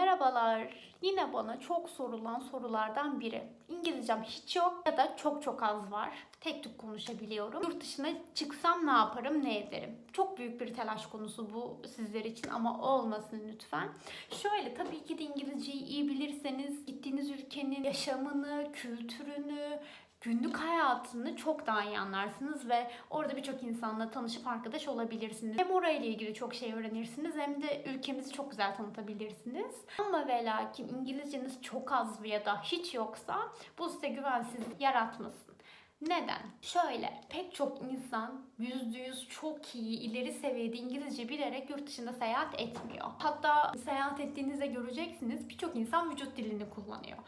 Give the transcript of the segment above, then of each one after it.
Merhabalar. Yine bana çok sorulan sorulardan biri. İngilizcem hiç yok ya da çok çok az var. Tek tük konuşabiliyorum. Yurt dışına çıksam ne yaparım, ne ederim? Çok büyük bir telaş konusu bu sizler için ama olmasın lütfen. Şöyle tabii ki de İngilizceyi iyi bilirseniz gittiğiniz ülkenin yaşamını, kültürünü, günlük hayatını çok daha iyi anlarsınız ve orada birçok insanla tanışıp arkadaş olabilirsiniz. Hem orayla ilgili çok şey öğrenirsiniz hem de ülkemizi çok güzel tanıtabilirsiniz. Ama ve lakin İngilizceniz çok az ya da hiç yoksa bu size güvensizlik yaratmasın. Neden? Şöyle, pek çok insan %100 çok iyi, ileri seviyede İngilizce bilerek yurt dışında seyahat etmiyor. Hatta seyahat ettiğinizde göreceksiniz birçok insan vücut dilini kullanıyor.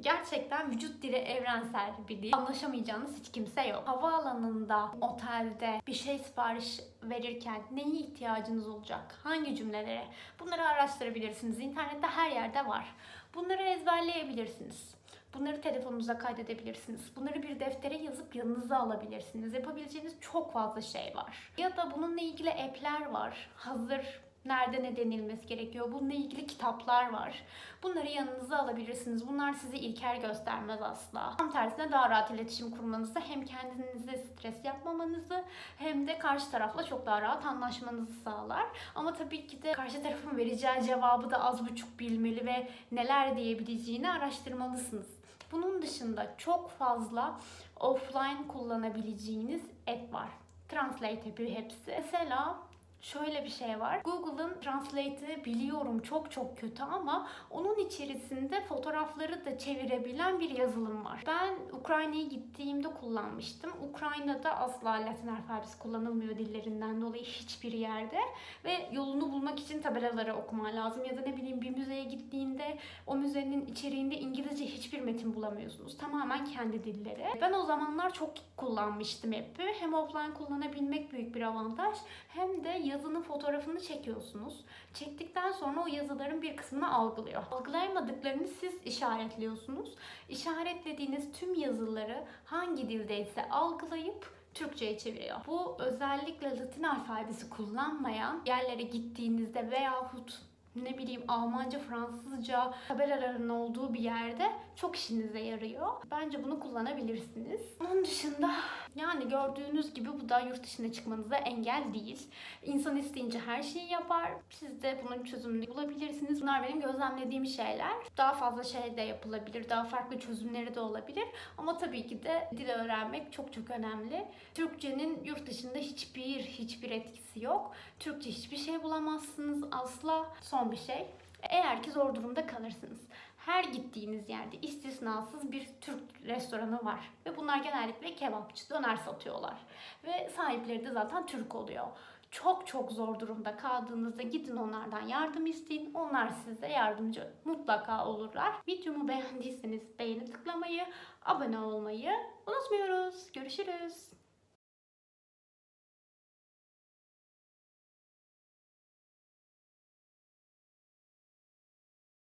Gerçekten vücut dili evrensel bir dil. Anlaşamayacağınız hiç kimse yok. Havaalanında, otelde bir şey sipariş verirken neye ihtiyacınız olacak? Hangi cümlelere? Bunları araştırabilirsiniz. İnternette her yerde var. Bunları ezberleyebilirsiniz. Bunları telefonunuza kaydedebilirsiniz. Bunları bir deftere yanınıza alabilirsiniz. Yapabileceğiniz çok fazla şey var. Ya da bununla ilgili app'ler var. Hazır nerede ne denilmesi gerekiyor. Bununla ilgili kitaplar var. Bunları yanınıza alabilirsiniz. Bunlar sizi ilker göstermez asla. Tam tersine daha rahat iletişim kurmanızı hem kendinize stres yapmamanızı hem de karşı tarafla çok daha rahat anlaşmanızı sağlar. Ama tabii ki de karşı tarafın vereceği cevabı da az buçuk bilmeli ve neler diyebileceğini araştırmalısınız. Bunun dışında çok fazla offline kullanabileceğiniz app var. Translate yapıyor hepsi. Mesela şöyle bir şey var. Google'ın Translate'i biliyorum çok çok kötü ama onun içerisinde fotoğrafları da çevirebilen bir yazılım var. Ben Ukrayna'ya gittiğimde kullanmıştım. Ukrayna'da asla Latin alfabesi kullanılmıyor dillerinden dolayı hiçbir yerde ve yolunu bulmak için tabelaları okuman lazım ya da ne bileyim bir müzeye gittiğinde o müzenin içeriğinde İngilizce hiçbir metin bulamıyorsunuz. Tamamen kendi dilleri. Ben o zamanlar çok kullanmıştım app'i. Hem offline kullanabilmek büyük bir avantaj hem de yazının fotoğrafını çekiyorsunuz. Çektikten sonra o yazıların bir kısmını algılıyor. Algılayamadıklarını siz işaretliyorsunuz. İşaretlediğiniz tüm yazıları hangi dildeyse algılayıp Türkçe'ye çeviriyor. Bu özellikle Latin alfabesi kullanmayan yerlere gittiğinizde veyahut ne bileyim Almanca, Fransızca tabelaların olduğu bir yerde çok işinize yarıyor. Bence bunu kullanabilirsiniz. Onun dışında yani gördüğünüz gibi bu da yurt dışına çıkmanıza engel değil. İnsan isteyince her şeyi yapar. Siz de bunun çözümünü bulabilirsiniz. Bunlar benim gözlemlediğim şeyler. Daha fazla şey de yapılabilir. Daha farklı çözümleri de olabilir. Ama tabii ki de dil öğrenmek çok çok önemli. Türkçenin yurt dışında hiçbir hiçbir etkisi yok. Türkçe hiçbir şey bulamazsınız asla. Son bir şey. Eğer ki zor durumda kalırsınız. Her gittiğiniz yerde istisnasız bir Türk restoranı var. Ve bunlar genellikle kebapçı, döner satıyorlar. Ve sahipleri de zaten Türk oluyor. Çok çok zor durumda kaldığınızda gidin onlardan yardım isteyin. Onlar size yardımcı mutlaka olurlar. Videomu beğendiyseniz beğeni tıklamayı, abone olmayı unutmuyoruz. Görüşürüz.